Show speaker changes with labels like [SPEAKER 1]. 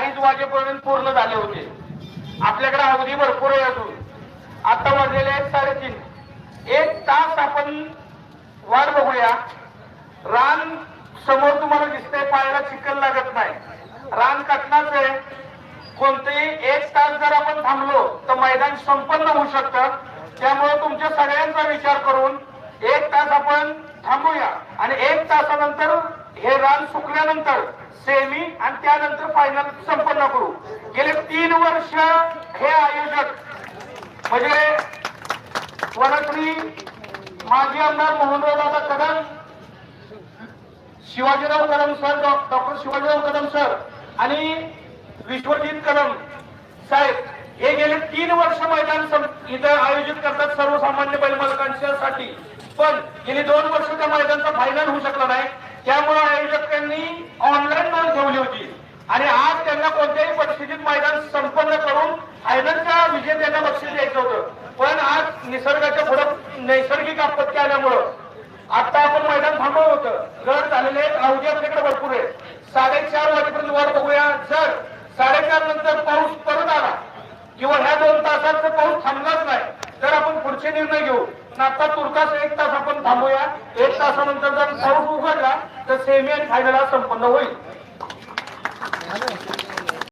[SPEAKER 1] अडीच वाजेपर्यंत पूर्ण झाले होते. आपल्याकडे अवधी भरपूर आहे अजून आता वाजलेले आहेत साडेतीन. एक तास आपण वाट बघूया. रान समोर तुम्हाला दिसतंय पायाला चिखल लागत नाही. रान कटणाच आहे. कोणतेही एक तास जर आपण थांबलो तर मैदान संपन्न होऊ शकतं. त्यामुळे तुमच्या सगळ्यांचा विचार करून एक तास आपण थांबूया. आणि एक तासानंतर हे रान सुकल्यानंतर सेमी आणि त्यानंतर फायनल संपन्न करू. गेले तीन वर्ष हे आयोजक म्हणजे वनश्री माजी आमदार Mohanrao Kadam Shivajirao Kadam sir doctor Shivajirao Kadam sir आणि विश्वजित कदम साहेब हे गेले तीन वर्ष मैदान इथं आयोजित करतात सर्वसामान्य बैलमालकांच्यासाठी. पण गेली दोन वर्ष त्या मैदानचा फायनल होऊ शकला नाही. त्यामुळे आयोजकांनी ऑनलाईन नोंद ठेवली होती आणि आज त्यांना कोणत्याही परिस्थितीत मैदान संपन्न करून फायनलच्या विजेत्यांना बक्षीस द्यायचं होतं. पण आज निसर्गाच्या पुढं नैसर्गिक आपत्ती आल्यामुळं आता आपण मैदान थांबवलं होतं. जर झालेले अवधी आपल्याकडे भरपूर आहे साडेचार वाजेपर्यंत वाट बघूया. जर साडेचार नंतर पाऊस परत आला किंवा ह्या दोन तासात जर पाऊस थांबलाच नाही तर आपण पुढचे निर्णय घेऊ. आता तुर्तास एक तास आपण थांबूया. एक तासानंतर जर पाऊस उघडला तर सेमी आणि फायनल संपन्न होईल.